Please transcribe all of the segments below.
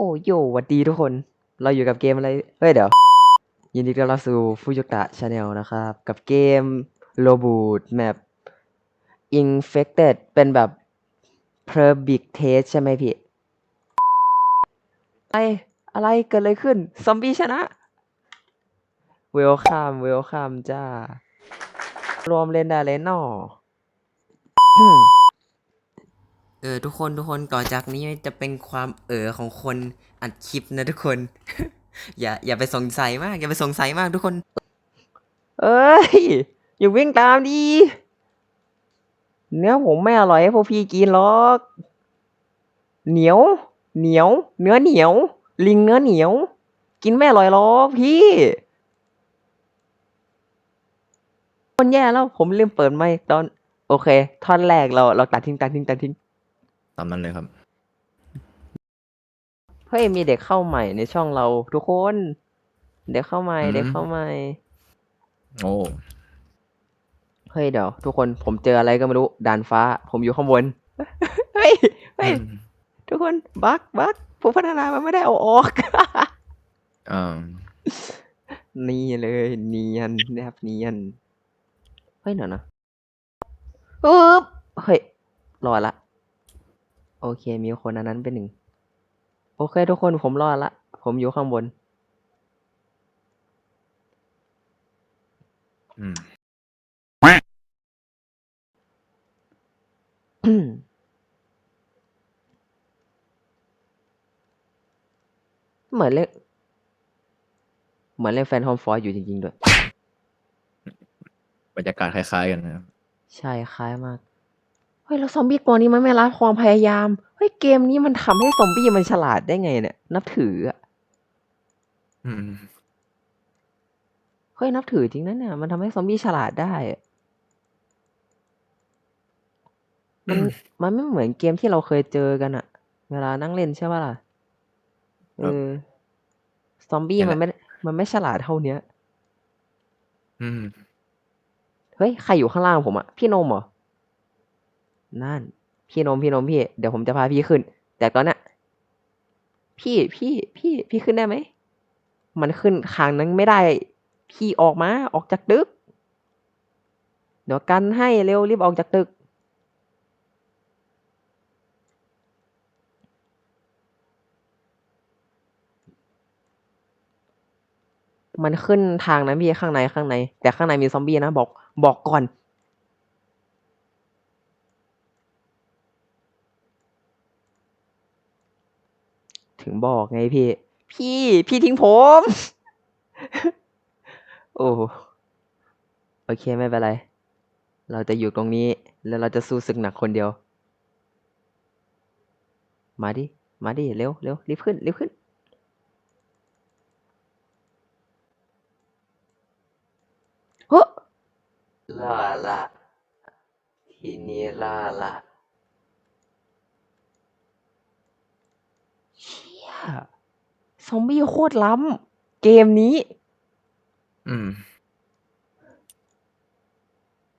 โอ้โยหวัดดีทุกคน เราอยู่กับเกมอะไร เฮ้ยเดี๋ยว ยินดีต้อนรับสู่ฟูยุตะชาแนลนะครับ กับเกมโ o บูดแมป Infected เป็นแบบ p r e b i c Test ใช่ไหมพี่อะไรอะไรเกิดอะไรขึ้น ซอมบี้ชนะ เวลคัมเวลคัมจ้ารวมเล่นได้เลยนอ เออทุกคนทุกคนต่อจากนี้จะเป็นความเออของคนอัดคลิปนะทุกคน อย่าอย่าไปสงสัยมาก อย่าไปสงสัยมากทุกคน เอ้ย อย่าวิ่งตามดี เนื้อผมไม่อร่อยให้พวกพี่กินหรอก เหนียว เหนียว เนื้อเหนียว ลิงเนื้อเหนียว กินไม่อร่อยหรอกพี่คนแย่แล้วผมลืมเปิดไมค์ตอน โอเค ท่อนแรกเราเราตัดทิ้งตัดทิ้งตัดทิ้ง ตามนั้นเลยครับ เฮ้ยมีเด็กเข้าใหม่ในช่องเราทุกคน เด็กเข้าใหม่อืม เด็กเข้าใหม่โอ้เฮ้ยเดี๋ยวทุกคนผมเจออะไรก็ไม่รู้ด่านฟ้า ผมอยู่ข้างบนเฮ้ยเฮ้ยอืมทุกคนบักบักผู้พัฒนามันไม่ได้เอาออก อ่านี่เลยเนียนแนบเนียนเฮ้ยเดี๋ยวนะอึ๊บเฮ้ยรอดละ โอเค มีคนอันนั้นเป็นหนึ่ง โอเค ทุกคนผมรอดละ ผมอยู่ข้างบนอืมอืม เหมือนเล่นเหมือนเล่นแฟนทอมฟอร์อยู่จริงๆด้วย บรรยากาศคล้ายๆกันนะครับ ใช่คล้ายมาก เฮ้ยแล้วซอมบี้ตัวนี้มันไม่รับความพยายาม เฮ้ยเกมนี้มันทำให้ซอมบี้มันฉลาดได้ไงเนี่ย นับถืออะอืม เฮ้ยนับถือจริงนะเนี่ยมันทำให้ซอมบี้ฉลาดได้อะมัน มันไม่เหมือนเกมที่เราเคยเจอกันอะเวลานั่งเล่นใช่ปะล่ะเออซอมบี้มันไม่ มันไม่ฉลาดเท่าเนี้ย อืม เฮ้ย ใครอยู่ข้างล่างผมอะพี่นมเหรอ นั่น พี่นมพี่นมพี่ เดี๋ยวผมจะพาพี่ขึ้น แต่ตอนนี้ยพี่พี่พี่พี่ขึ้นได้ไหม มันขึ้นทางนั้นไม่ได้ พี่ออกมาออกจากตึก เดี๋ยวกันให้เร็วรีบออกจากตึก มันขึ้นทางนั้นพี่ข้างในข้างใน แต่ข้างในมีซอมบี้นะบอกบอกก่อน ถึงบอกไงพี่ พี่พี่ทิ้งผม โอ้โอเคไม่เป็นไร เราจะอยู่ตรงนี้ แล้วเราจะสู้ศึกหนักคนเดียว มาดิ มาดิ เร็วเร็วรีบขึ้นรีบขึ้นเฮ้อลาละทีนี้ลาละเชี่ย ซอมบี้โคตรล้ำเกมนี้ อืม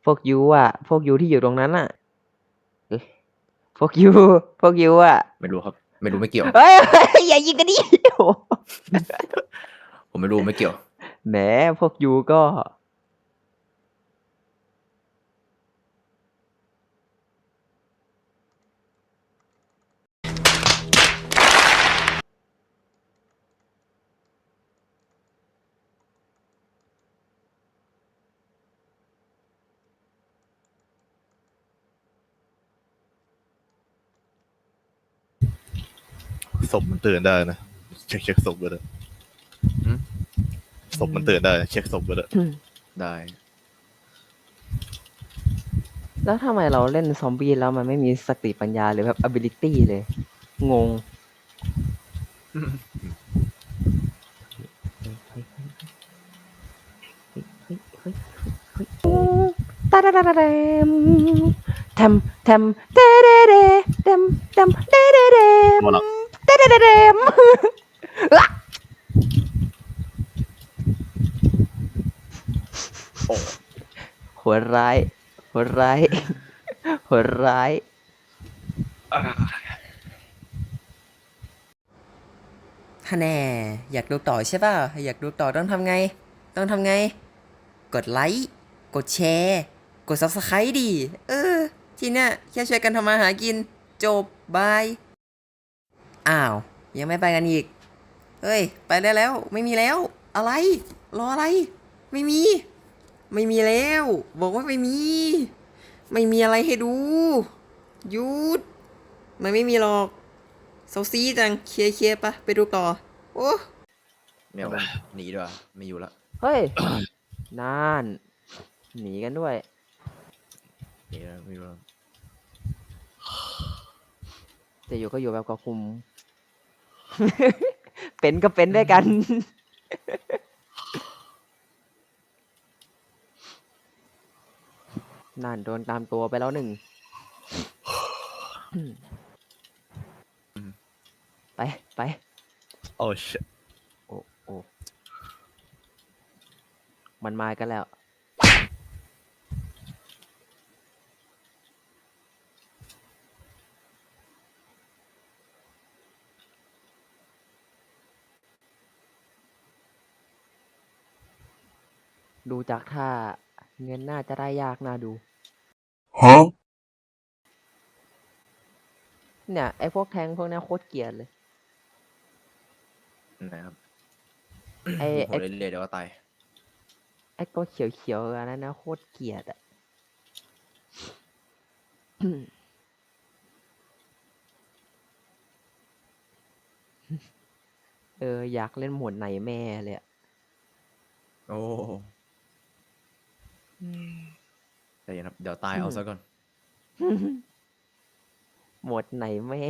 พวกยูอะ พวกยูที่อยู่ตรงนั้นอะเอ้ยพวกยูพวกยูอะ ไม่รู้ครับ ไม่รู้ไม่เกี่ยว เฮ้ยเฮ้ยอย่ายิงกันดิโอ้ผมไม่รู้ไม่เกี่ยว แหมพวกยูก็ ศพมันตื่นได้นะ เช็คเช็คศพด้วยนะหืม ศพมันตื่นได้ เช็คศพด้วยนะได้แล้วทำไมเราเล่นซอมบี้แล้วมันไม่มีสติปัญญาหรือแบบ ability เลย งง ตาดาดาดาเดมทำทำเดเดเดเดมเดมเดเดเดมมาละ เดเดเดมอะโหัวร้าย หัวร้าย หัวร้ายถ้าแน่ อยากดูต่อใช่ป่ะ อยากดูต่อต้องทำไง ต้องทำไง กดไลค์ กดแชร์ กด subscribe ดิ เออ ทีเนี้ยแค่ช่วยกันทำมาหากิน จบบาย อ้าว ยังไม่ไปกันอีก เฮ้ย ไปได้แล้ว ไม่มีแล้ว อะไร รออะไร ไม่มี ไม่มีแล้ว บอกว่าไม่มี ไม่มีอะไรให้ดูหยุดมันไม่มีหรอกเซาซีจังเคลียร์เคลียร์ปะไปดูต่อ โอ้ไม่เอาหนีดีกว่าไม่อยู่ละเฮ้ย นาน หนีกันด้วย หนีแล้วไม่อยู่แล้วจะอยู่ก็อยู่แบบกบคุม เป็นก็เป็นด้วยกัน นั่นโดนตามตัวไปแล้วหนึ่ง ไปไป โอ้ชิโอ้โอ้มันมากันแล้ว จากท่าเงินน่าจะได้ยากน่าดู Huh? เนี่ยไอ้พวกแทงพวกเนี้ยโคตรเกลียดเลย นะครับไอ้โหไอ้เรื่อยๆเดี๋ยวก็ตายไอ้ตัวเขียวๆอันนั้นนะโคตรเกลียดอะเอออยากเล่นโหมดไหนแม่เลยอะโอ้ แต่ยังครับเดี๋ยวตายเอาซะก่อนโหมดไหนแม่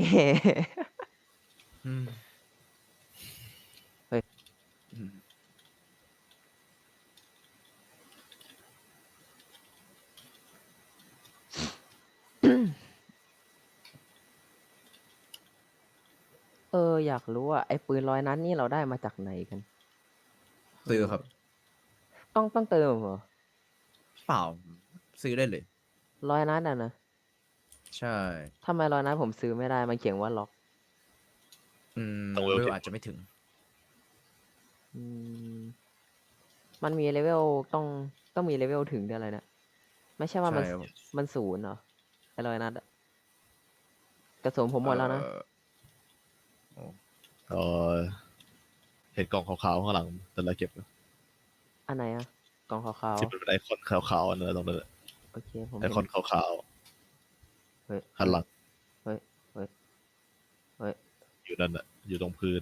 อืมเฮ้ย อืมเออ อยากรู้ว่าไอ้ปืนร้อยนัดนี่เราได้มาจากไหนกันซื้อครับ ต้องต้องเติมเหรอ เปล่า ซื้อได้เลย ร้อยนัดอะนะใช่ ทำไมร้อยนัดผมซื้อไม่ได้ มันเขียนว่าล็อกอืมต้องเวเวลลที่อาจจะไม่ถึง อืมมันมีเลเวลต้องต้องมีเลเวลถึงด้วยอะไรนะไม่ใช่ว่ามันใช่ครับ มันศูนย์เหรอไอ้ร้อยนัดอะกระสุนผมหมดแล้วนะ เอ่อเออเห็นกล่องขาวๆข้างหลัง แต่ละเก็บนะอันไหนอะ กล่องขาวที่เป็นไอคอนขาวๆอันนั้นตรงนั้นแหละๆโอเคผมไอเห็น คอนขาวเฮ้ย ๆหันหลังเฮ้ยเฮ้ยเฮ้ยอยู่นั่นน่ะ อยู่ตรงพื้น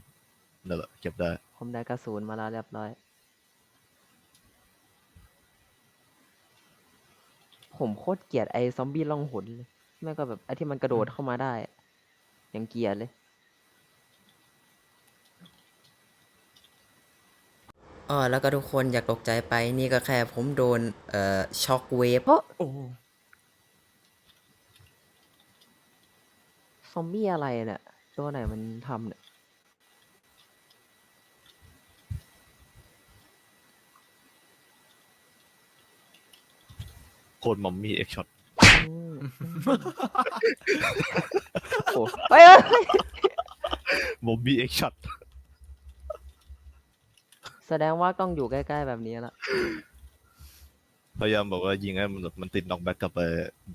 นั่นแหละเก็บได้ ผมได้กระสุนมาแล้วเรียบร้อย ผมโคตรเกลียดไอ้ซอมบี้ล่องหนเลยแม่งก็แบบไอ้ที่มันกระโดดเข้ามาได้อะยังเกลียดเลย อ๋อแล้วก็ทุกคนอยากตกใจไปนี่ก็แค่ผมโดน เอ่อช็อคเวฟเพราะโอ้ซอมบี้อะไรเนี่ยตัวไหนมันทำเนี่ยโคตรมัมมี่เอ็กช็อตอืมโอ้เฮ้ยเฮ้ยเฮ้ยมัมมี่เอ็กช็อต แสดงว่าต้องอยู่ใกล้ๆแบบนี้ละพยายามบอกว่ายิงให้มันแบบมันติดน็อกแบ็กกลับไป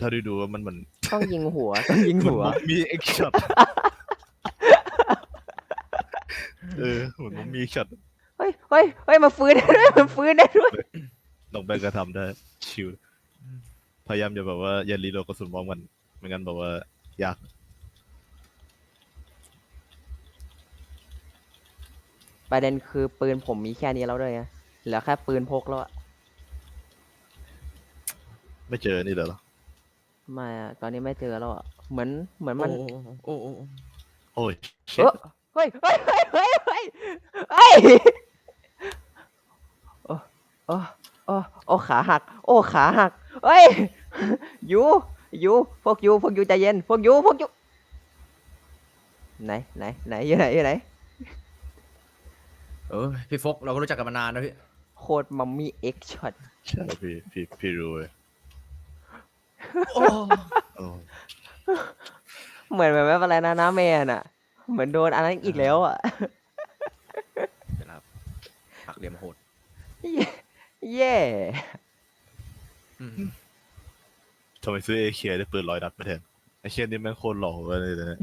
ถ้าได้ดูว่ามันมันต้องยิงหัว ต้องยิงหัวมัมมี่เอ็กช็อตเออเหมือนมัมมี่ช็อตเฮ้ยเฮ้ยเฮ้ยมาฟื้นได้ด้วยมาฟื้นได้ด้วยน็อกแบ็กก็ทำได้ชิวพยายามจะแบบว่าอย่ารีโหลดกระสุนพร้อมกันไม่งั้นแบบว่ายาก ประเด็นคือปืนผมมีแค่นี้แล้วด้วยไงเหลือแค่ปืนพกแล้วอะไม่เจอนี่เลยเหรอไม่อะตอนนี้ไม่เจอแล้วอะเหมือนเหมือนมันโอ้โอ้โอ้โอ้ยเออเฮ้ยเฮ้ยเฮ้ยเฮ้ยเฮ้ยเฮ้ยโอ้โอ้โอ้โอ้ขาหัก โอ้ขาหักเฮ้ยยูยูพวกยูพวกยูใจเย็นพวกยูพวกยูไหนไหนไหนอยู่ไหนอยู่ไหน เออพี่ฟกเราก็รู้จักกันมานานนะพี่โคตรมัมมี่เอ็กช็อตใช่พี่พี่พี่รู้เลยโอ้โอ้เหมือนแบบอะไรนะน้าแมนอะเหมือนโดนอันนั้นอีกแล้วอะเหลี่ยมโหดเย่เย่อืมทำไมซื้อเอเคได้ปืนร้อยนัดมาแทนไอเคียนี่แม่งโคตรหลอกเลยนะ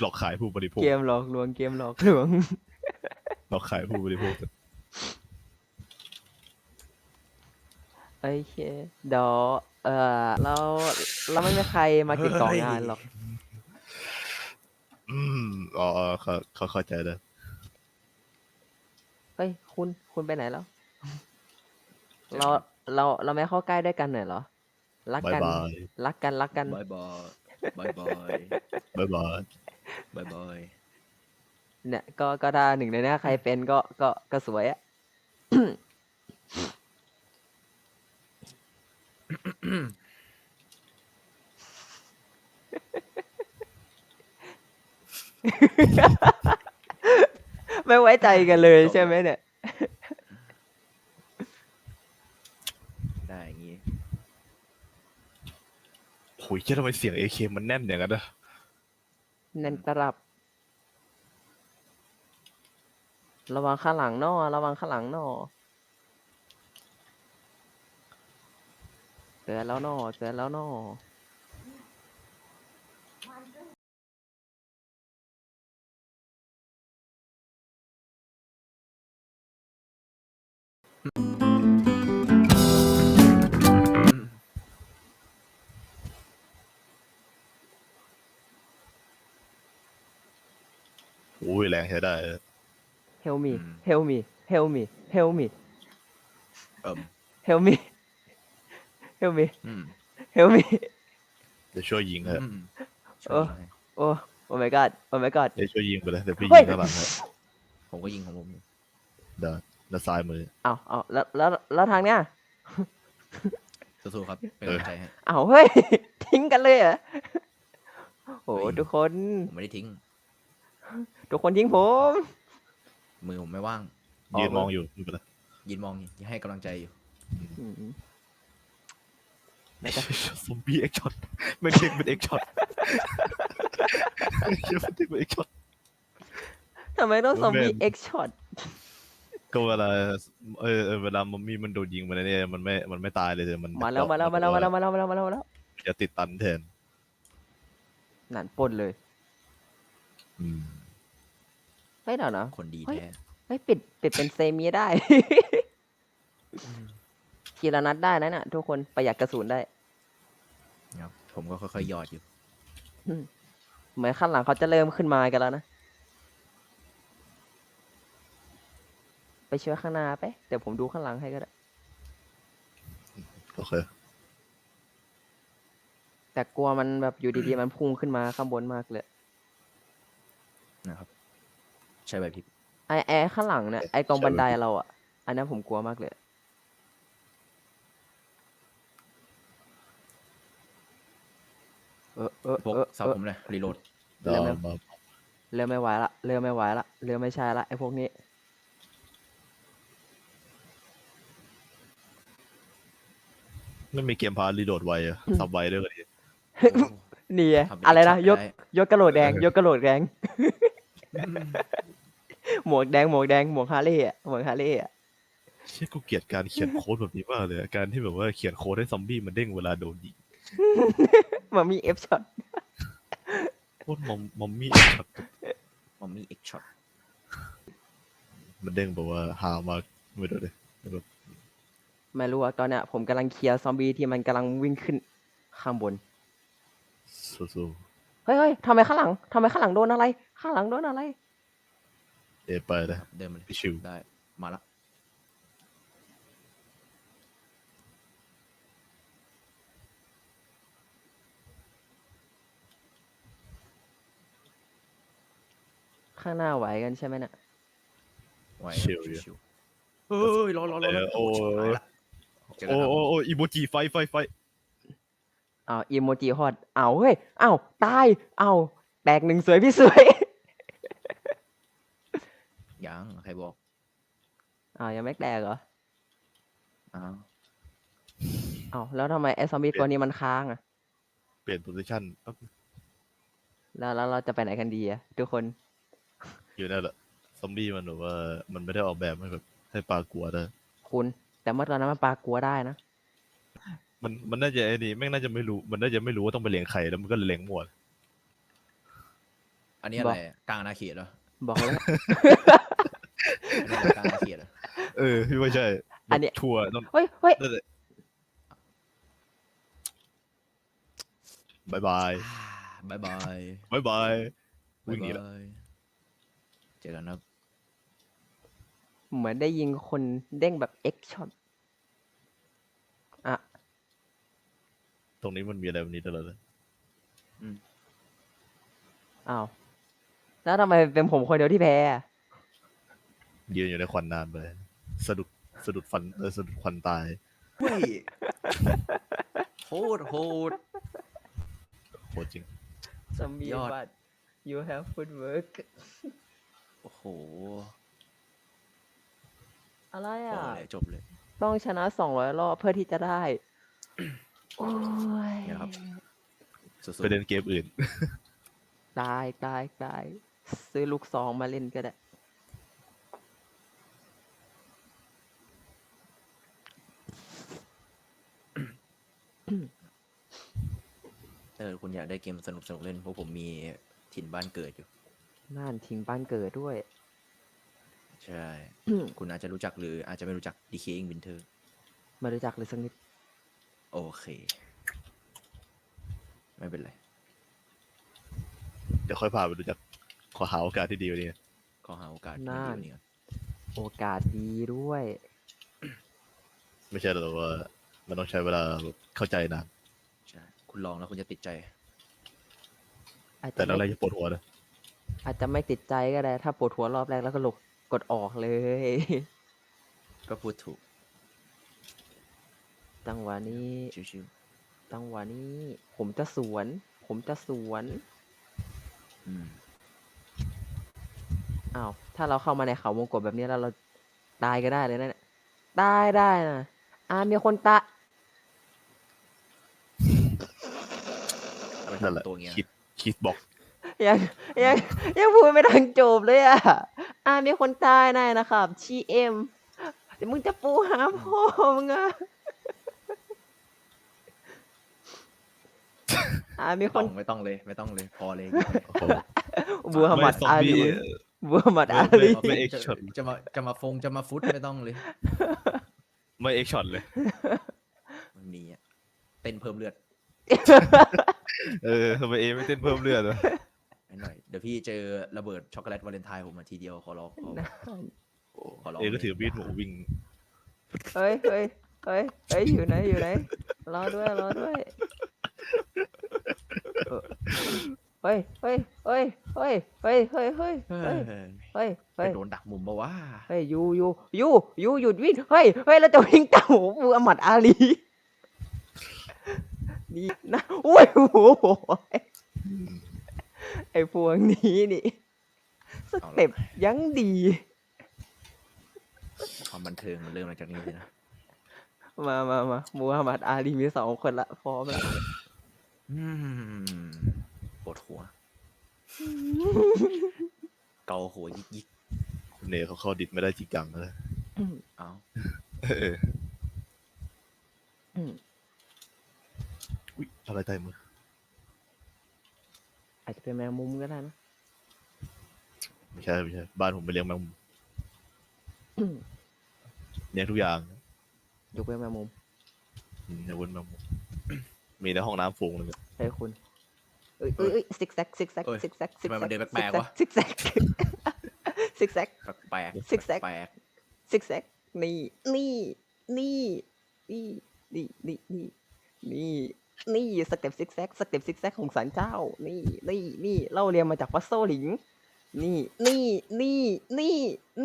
หลอกขายผู้บริโภคเกมหลอกลวงเกมหลอกลวง หลอกขายผู้บริโภคโอเคเดี๋ยวเออเราเราไม่มีใครมาเก็บกล่องงานหรอกอืมอ๋อเขาเขาเข้าใจแล้วเฮ้ยคุณคุณไปไหนแล้ว เราเราเราไม่เข้าใกล้ด้วยกันหน่อยเหรอ รักบายกันบายรักกันรักกันบายบายบายบายบายบายบายบาย เนี่ย ก็ก็ถ้าหนึ่งในนี้ใครเป็นก็ก็ก็สวยอะ ไม่ไว้ใจกันเลยใช่ไหมเนี่ย ได้อย่างงี้โอ้ยเคียทำไมเสียงเอเคมันแน่นอย่างนั้นนะนั่นกรับ ระวังข้างหลังนอระวังข้างหลังนอเตือนแล้วนอเตือนแล้วนอโอ้ยแรงใช้ได้ help me อืม help me help me help me เอิ่ม help me help me อืม help me เดี๋ยวช่วยยิงฮะอืม เออ โอ้ oh my god oh my god เดี๋ยวช่วยยิงไปเลยเดี๋ยวพี่เฮ้ยิยงข้างหลังฮะผมก็ยิงของผมอยู่เดี๋ยวด้านซ้ายมือ เอาเอาแล้วแล้วแล้วทางเนี้ยสู้ๆครับ เป็นเออกำลังใจให้ เอาเฮ้ย ทิ้งกันเลยเหรอโอ้เฮ้ย ทุกคน ผมไม่ได้ทิ้ง ทุกคนทิ้งผม มือผมไม่ว่างยืนมองอยู่ไม่เป็นไรยืนมองอยู่ให้กำลังใจอยู่อืมซอมบี้เอ็กช็อตไม่เด็กเป็นเอ็กช็อตเชื่อมันเด็กเป็นเอ็กช็อตทำไมต้องโอ้ซอมบี้แม่นเอ็กช็อตก็เวลาเออเออเวลามัมมี่มันโดนยิงมันเนี่ยมันไม่มันไม่ตายเลยแต่มันมาแล้วมาแล้วมาแล้วมาแล้วมาแล้วมาแล้วมาแล้วมาแล้วจะติดตันแทนนั่นปล้นเลย อืมเฮ้ยเดี๋ยวนะ คนดีเฮ้ย แท้เฮ้ยปิดปิดเป็นเซมิได้ ทีละนัดได้นะเนี่ยทุกคนประหยัดกระสุนได้ครับผมก็ค่อยๆหยอดอยู่ เหมือนข้างหลังเขาจะเริ่มขึ้นมากันแล้วนะ ไปช่วยข้างหน้าไป เดี๋ยวผมดูข้างหลังให้ก็ได้ โอเค แต่กลัวมันแบบอยู่ดีๆ มันพุ่งขึ้นมาข้างบนมากเลย นะครับ ใช่ใบพริบไอแอร์ข้างหลังเนี่ยไอกองบันไดเราอะ อันนั้นผมกลัวมากเลย เออเออพวกเออซับเออ ผมเลยรีโหลดเดี๋ยวเริ่มมาเริ่มไม่ไหวละเริ่มไม่ไหวละเริ่มไม่ใช่ละไอพวกนี้ ไม่มีเกมพารีโหลดไวอะซับไวด้วยกันดิ นี่ไงทำเป็อะไรนะช็ตยกด้ ยกกระโหลดแดง เออ ยกกระโหลดแดง หมวกแดงหมวกแดงหมวกฮาร์เลย์อะหมวกฮาร์เลย์อะเชี่ยกูเกลียดการเขียนโค้ดแบบนี้มากเลยอะการที่แบบว่าเขียนโค้ดให้ซอมบี้มันเด้งเวลาโดนยิงมันมีเอฟช็อตโคตรมอมมอมมี่ช็อตมัมมี่เอ็กช็อตมันเด้งแบบว่าฮามากไม่รู้เลยไม่รู้ไม่รู้อะตอนเนี้ยผมกำลังเคลียร์ซอมบี้ที่มันกำลังวิ่งขึ้นข้างบน สู้เฮ้ยเฮ้ยทำไมข้างหลังทำไมข้างหลังโดนอะไร ข้างหลังโดนอะไรๆ เอไปเลยเดินมาเลยพี่ชิวได้ มาละข้างหน้าไหวกันใช่ไหมเนี่ยไหวชิวอยู่ ชิวเฮ้ยรอรอรอรอเออโอ้ชิบหายละเจอกันโอ้ครับโอ้โอ้อีโมจิไฟไฟไฟอ้าวอีโมจิฮอตอ้าวเฮ้ยอ้าวตายอ้าวแตกหนึ่งสวยพี่สวย ยังใครบอกอ้าวยังไม่แตกเหรออ้าวอ้าวแล้วทำไมไอ้ซอมบี้ตัวนี้มันค้างอะเปลี่ยนโพซิชั่นแล้วแล้วเราจะไปไหนกันดีอะทุกคน อยู่นั่นแหละซอมบี้มันแบบว่ามันไม่ได้ออกแบบให้แบบให้ปลากลัวได้คุณ แต่เมื่อตอนนั้นมันปลากลัวได้นะ มันมันน่าจะไอ้นี่แม่งน่าจะไม่รู้ มันน่าจะไม่รู้ว่าต้องไปเลี้ยงใครแล้วมันก็เลยเลี้ยงหมดอันนี้อะไรกลางอาณาเขตเหรอบอกเลยว่ พี่ว่าใช่อันเนี้ยทัวร์ต้องเฮ้ยเฮ้ยนั่นแหละบายบายบายบายบายบายบาวิ่ยงหนีละบายเจอกันครับ เหมือนได้ยิงคนเด้งแบบเอ็กช็อตอะ ตรงนี้มันมีอะไรแบบนี้ตลอดเลยอ้าว แล้วทำไมเป็นผมคนเดียวที่แพ้อะยืนอยู่ในควันนานไป สะดุดสะดุดฟันเออสะดุดควันตายเฮ้ยโหดโหดโหดจริง สมียอด บัต you have good work โอ้โหอะไรบอกอะเลยจบเลย ต้องชนะสองร้อยรอบเพื่อที่จะได้ โอ้ยเนี่ยครับ สุดไปเล่นเกมอื่น ตายตายตายซื้อลูกซองมาเล่นก็ได้ ๆเออคุณอยากได้เกมสนุกสนุกๆเล่นเพราะผมมีถิ่นบ้านเกิดอยู่ น่านทิ้งบ้านเกิดด้วย ใช่ คุณอาจจะรู้จักหรืออาจจะไม่รู้จัก Decaying Winter ไม่รู้จักเลยสักนิด โอเค ไม่เป็นไร เดี๋ยวค่อยพาไปดูจักขอหาโอกาสที่ดีกว่านี้ขอหาโอกาสน่า ดีๆนี้ก่อนโอกาสดีด้วย ไม่ใช่หรอกว่ามันต้องใช้เวลาแบบเข้าใจนานใช่ คุณลองแล้วคุณจะติดใจ อาจแต่จะแล้วอะไรไม่จะปวดหัวนะอาจจะไม่ติดใจก็ได้ ถ้าปวดหัวรอบแรกแล้วก็หลบกดออกเลย ก็พูดถูกจังหวะนี้ ชิวจังหวะนี้ ผมจะสวน ผมจะสวนๆอืมอ้าวถ้าเราเข้ามาในเขาวงกบแบบนี้แล้วเราตายก็ได้เลยนะเนี่ยตายได้นะอ่ามีคนตะเอาไนั่นแหละทำตัวเงี้ยคิดคิดบอกยังยังยังพูดไม่ทันจบเลยอะ อ่ามีคนตายได้นะครับชีเอ็มเดี๋ยวมึงจะปูหาพ่อมึงอะอ่ามีคต้อนงไม่ต้องเลย ไม่ต้องเลย พอเลยโอ้โหบัวหมัดไซอมอาบี้ลีบัวหมัดอาไม่ลีไม่เอ็กจะช็อตจะมาจะมาฟงจะมาฟุตไม่ต้องเลย ไม่เอ็กช็อตเลยมันมีอะเต้นเพิ่มเลือด เออทำไมเอไม่เต้นเพิ่มเลือดวะให้หน่อยเดี๋ยวพี่เจอระเบิดช็อกโกแลตวาเลนไทน์ผมมาทีเดียวขอร้องขอขอร้องเอก็ถือมีดหมูวิ่งเฮ้ยเฮ้ยเฮ้ยเฮ้ยอยู่ไหนอยู่ไหนรอด้วยรอด้วยเออเฮ้ยเฮ้ยเฮ้ยเฮ้ยเฮ้ยเฮ้ยเฮ้ยเฮ้เฮ้ยยเฮ้ยไปเฮ้ยโดนดักมุมปะวะเฮ้ยยูยูยูยูหยุดวิ่งเฮ้ยเฮ้ยเราจะวิ่งตามมูอัมมัดอาลี นี่นะโอ้ยโอ้โหไอ้พวกนี้นี่สเต็ปยังดี ความบันเทิงมันเริ่มมาจากนี้เลยนะ มามามามูฮัมหมัดอาลีมีสองคนละพร้อมแล้วอืมปวดหัว เกาหัวยิกยิกคุณเนเขาเข้าดิดไม่ได้จริงจังเลยๆเอา เอออุ้ยอะไรใต้มืออาจจะเป็นแมงมุมก็ได้นะ ไม่ใช่ไม่ใช่บ้านผมไปเลี้ยงแมงมุมเลี้ยงทุกอย่างยกเว้นแมงมุมอืมอย่าวนแมงมุมมีในห้องน้ำฝูงหนึงอะเฮ้ยคุณเอ้ยเอ้ยเอ้ยซิกแซกซิกแซกซิกแซกซิกทำไมแซมันกเดินแปลกๆวะ ซิกแซกซิกแซก แปลกๆซิกแซกแปลกซิกแซกนี่ นี่ นี่ นี่ นี่ นี่ นี่ นี่ นี่สเต็ปซิกแซกสเต็ปซิกแซกของสันเจ้า นี่นี่นี่เล่าเรียนมาจากฟัสโซหลิง นี่ นี่นี่นี่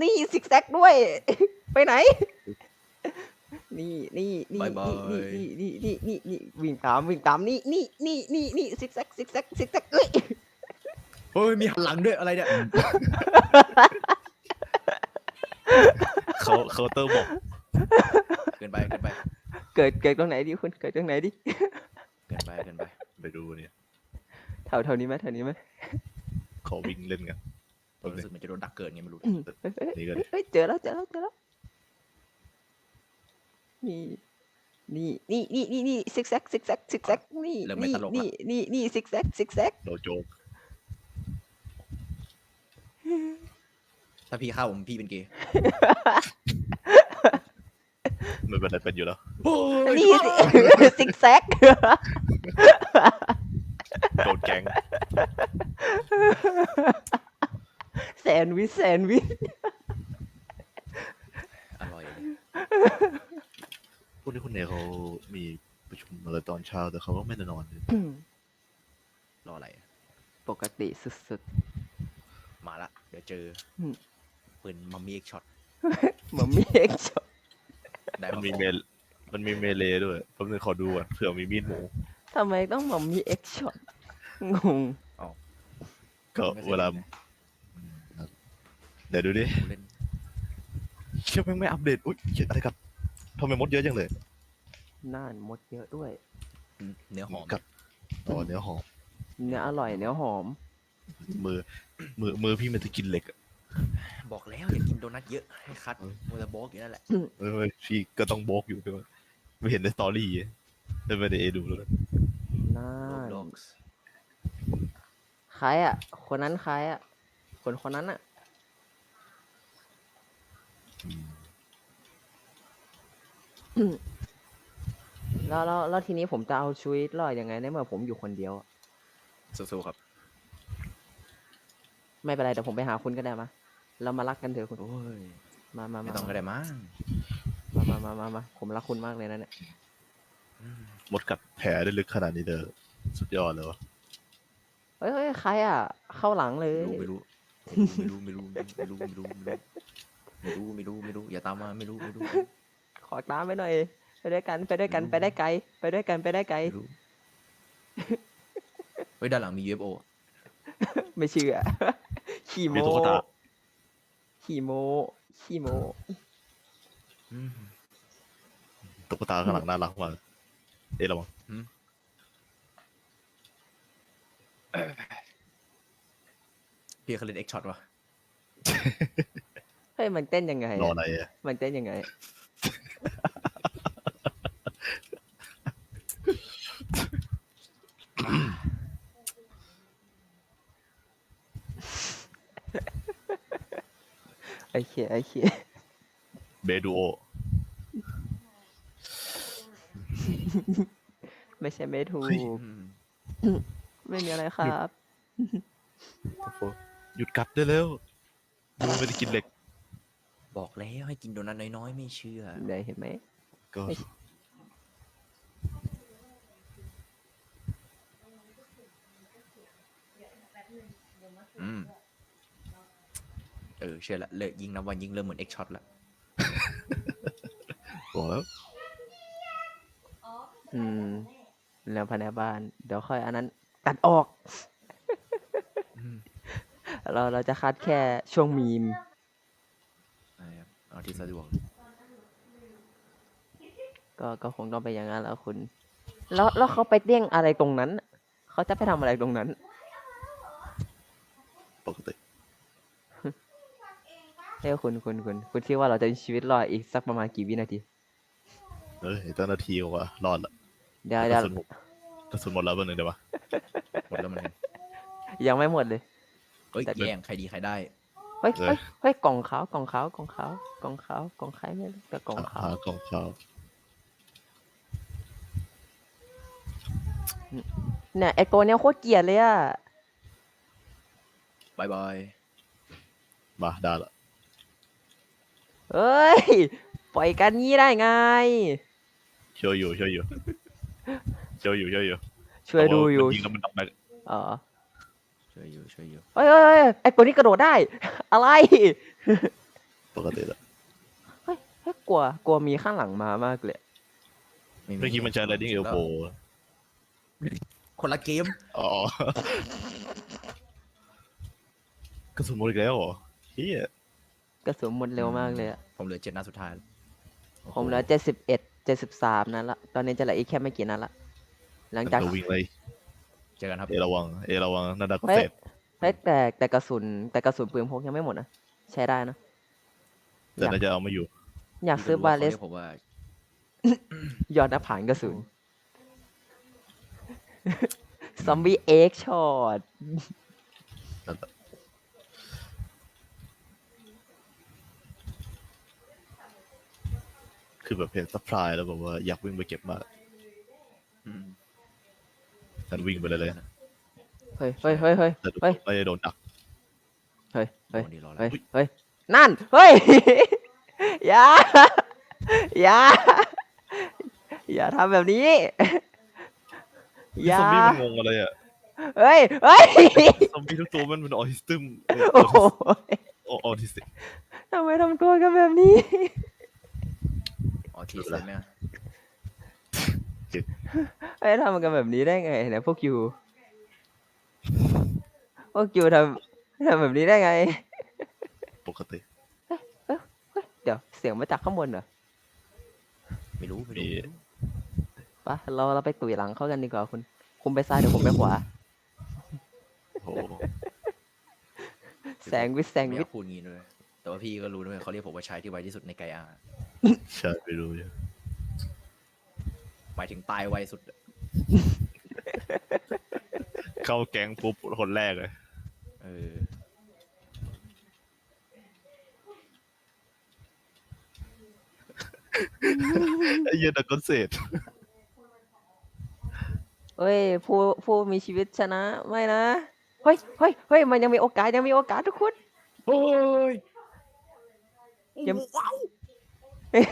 นี่ซิกแซกด้วย ไปไหน นี่นี่นี่บายบาย นี่นี่นี่นี่นี่วิ่งตามวิ่งตามนี่นี่นี่นี่นี่ซิกแซกซิกแซกซิกแซกเอ้ยๆเฮ้ยมีหันหลังด้วยอะไรเนี่ยเขาเคาน์เตอร์บอกเกินไปเกินไป เกิดเกิดตรงไหนดิคุณเกิดตรงไหนดิ เกินไปเกินไป ไปดูเนี่ยแถวแถวนี้ไหมแถวนี้ไหมเขาวิ่งเล่นกันผมรู้สึกเหมือนจะโดนดักเกิดไงไม่รู้อืมเฮ้ยเฮ้ยนี่ก็เฮ้ยเฮ้ยเจอแล้วเจอแล้วเจอแล้วนี่นี่นี่นี่นี่นี่ซิกแซกซิกแซกซิกแซกนี่เริ่มไม่นี่ตลกละ นี่นี่นี่ซิกแซกซิกแซกโนโจกถ้าพี่ฆ่าผมพี่เป็นเกย์ ไม่เป็นไรเป็นอยู่แล้วนี่ซิกแซกโดนแก๊งแซนด์วิชแซนด์วิชอร่อยเลยพวกนี้คุณเนยเขามีประชุมอะไรตอนเช้าแต่เขาก็ไม่ได้นอนเลยรออะไรอะปกติสุดมาละ เดี๋ยวเจออมปืนมัมมี่เอ็กช็อตๆมันมีเอ็กซ์ ได้ มัน มา มี ขอ เมลมันมี เมเลด้วยแป๊บนึงขอดูก่อนเผื่อมีมีดหมู ทำไมต้องมันมีเอ็กซ์ช็อตงง ก็เวลาเดี๋ยวดูดิผู้เล่นเชื่อแม่งไม่อัปเดตอุ้ยเหี้ยอะไรกับทำไมมดเยอะจังเลยน่านมดเยอะด้วย เนื้อหอมกับอ๋อเนื้อหอมเนื้ออร่อยเนื้อหอม มือ มือมือพี่มันจะกินเหล็กอะบอกแล้วอย่ากินโดนัทเยอะให้คัดมัวแต่บอกอยู่นั่นแหละเออพี่ก็ต้องโบกอยู่ด้วย ไม่เห็นในสตอรี่ไม่ไปในเอดูแล้วนะน่าโลนกใครอะ คนนั้นใครอะ คนคนนั้นอะ อืมแล้วแล้วแล้วทีนี้ผมจะเอาชีวิตรอดยังไงในเมื่อผมอยู่คนเดียวอะสู้ๆครับ ไม่เป็นไรเดี๋ยวผมไปหาคุณก็ได้มาเรามารักกันเถอะคุณ โอ้ย มามาไม่มาต้องก็ได้มั้ง มามามามามาผมรักคุณมากเลยนะเนี่ยอืมมดกัดแผลได้ลึกขนาดนี้เด้อสุดยอดเลยวะเฮ้ยเฮ้ยใครอะ เข้าหลังเลยไม่รู้ไม่รู้ไม่รู้ไม่รู้ไม่รู้ไม่รู้ไม่รู้ไม่รู้ไม่รู้ไม่รู้อย่าตามมาไม่รู้ไม่รู้ขอตามไปหน่อย ไปด้วยกันไปด้วยกันไปได้ไกล ไปด้วยกันไปได้ไกลไม่รู้เฮ้ยด้านหลังมี UFO ไม่เชื่อขี่โมมีตุ๊กตาขี่โมขี่โมอืม ตุ๊กตาข้างหลังน่ารักมากเอ๊ะระวังพี่เขาเล่นเอ็กช็อตวะเฮ้ยมันเต้นยังไงรออะอะไรอะมันเต้นยังไงโอเคโอเคเบดูโอ ไม่ใช่ไม่ถูก อืมไม่มีอะไรครับหยุดกัดได้แล้วมึงไม่ได้กินเหล็ก บอกแล้วให้กินโดนัทน้อยๆ ไม่เชื่อ ได้เห็นไหม ก็ไม่อืม เออ เชื่อละ เลิกยิงนับวันยิงเริ่มเหมือนเอ็กช็อตละ บอกแล้ว อืม แล้วภายในบ้าน เดี๋ยวค่อยอันนั้น ตัดออก อืมเราเราจะคัดแค่ช่วงมีม ได้ครับเอาที่สะดวก ก็ก็คงต้องไปอย่างนั้นแล้วคุณ แล้วแล้วเขาไปเตี้ยงอะไรตรงนั้น เขาจะไปทำอะไรตรงนั้น ปกติเฮ้ยคุณคุณคุณคุณคิดว่าเราจะมีชีวิตรอดอีกสักประมาณกี่วินาที เออเจ้าหน้าที่บอกว่ารอดละ เดี๋ยวกเดี๋ยวระสุนหมดกระสุนหมดแล้วเบอร์หนึ่งเดี๋ยววะหมดแล้วมันกันยังไม่หมดเลยเฮ้ยแต่ แย่งใครดีใครได้ เฮ้ยเออเฮ้ยเฮ้ยกล่องขาวกล่องขาวกล่องขาวกล่องขาวกล่องใครไม่รู้แต่กล่องขาวหากล่องข้าวเนี่ยไอตัวเนี้ยโคตรเกลียดเลยอะบายบาย มาได้ละเอ้ย ปล่อยกันงี้ได้ไง ช่วยอยู่ช่วยอยู่ ช่วยอยู่ช่วยอยู่ช่วยดูอยู่แต่ว่ามันยิงแล้วมันดับแบกอ๋อช่วยอยู่ช่วยอยู่เฮ้ยเฮ้ยเฮ้ยไอตัวนี้กระโดดได้ อะไร ปกติละเฮ้ยเฮ้ยกลัวกลัวมีข้างหลังมามากเลยเมื่อกี้มันใช้อะไรดิ้งเอลโฟคนละเกมอ๋อกระสุนหมดอีกแล้วเหรอเฮียกระสุนหมดเร็วมากเลยอะผมเหลือเจ็ดนัดสุดท้ายแล้วผมเหลือเจ็ดสิบเอ็ดเจ็ดสิบสามนัดละ ตอนนี้จะเหลืออีกแค่ไม่กี่นัดละ หลังจากมันจะวิ่งเลยเจอกันครับเอระวังเอระวังนาดาก็เฮ้เสยร็จเฮ้ยแต่แต่กระสุนแต่กระสุนปืนพกยังไม่หมดนะใช้ได้นะแต่น่าจะเอามาอยู่ อยากซื้อบาเลสผมว่ายอดหน้าผานกระสุนซอมบี้เอ็กช็อตนั่นแหละคือแบบเห็นซัพพลายแล้วแบบว่าอยากวิ่งไปเก็บมากอืม ฉันวิ่งไปเลยเลยนะเฮ้ยเฮ้ยเฮ้ยเฮ้ย แต่เฮ้ย ไม่ได้โดนดักเฮ้ยเฮ้ยโดนดีรอแล้วเฮ้ย เฮ้ย นั่น เฮ้ย อย่า อย่า อย่าทำแบบนี้อย่า ซอมบี้มันงงอะไรอะเฮ้ย เฮ้ย ซอมบี้ทุกตัวมันเป็นออทิสตึมโอ้โหออทิสติกทำไมทำตัวกันแบบนี้อ๋อทีสเลยไหมอะ เฮ้ยทำกันแบบนี้ได้ไงเนี่ยพวกยูพวกยูทำทำแบบนี้ได้ไง ปกติเดี๋ยวเสียงมาจากข้างบนเหรอไม่รู้ไม่รู้มีไม่รู้ปะเราเราไปตุ๋ยหลังเขากันดีกว่าคุณ คุณไปซ้ายเดี๋ยวผมไปขวา โอ้โหแซงวิทแซงไม่อวิทยากพูดงี้ด้วยแต่ว่าพี่ก็รู้ด้วยเขาเรียกผมว่าชายที่ไวที่สุดในไกอาใช่ไม่รู้อยู่ หมายถึงตายไวสุดอะเข้าแก๊งปุ๊บคนแรกเลย เออ ไอ้เหี้ยดักกอนเศษเฮ้ยผู้ผู้มีชีวิตชนะไม่นะ เฮ้ยเฮ้ยเฮ้ยมันยังมีโอกาสยังมีโอกาสทุกคน โอ้ยยัง เฮ้ย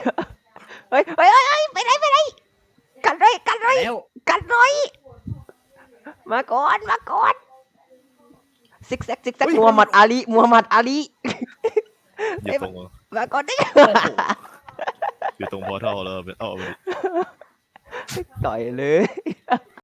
เฮ้ยเฮ้ยเฮ้ยไปไหนไปไหน กันเลยกันเลยแล้วกันเลยมาก่อนมาก่อนซิกแซกซิกแซกมูฮัมหมัดอาลีมูฮัมหมัดอาลีอยู่ตรงมาก่อนดิอยู่ตรงพอเท่าแล้วเป็นเอาไปดิต่อยเลย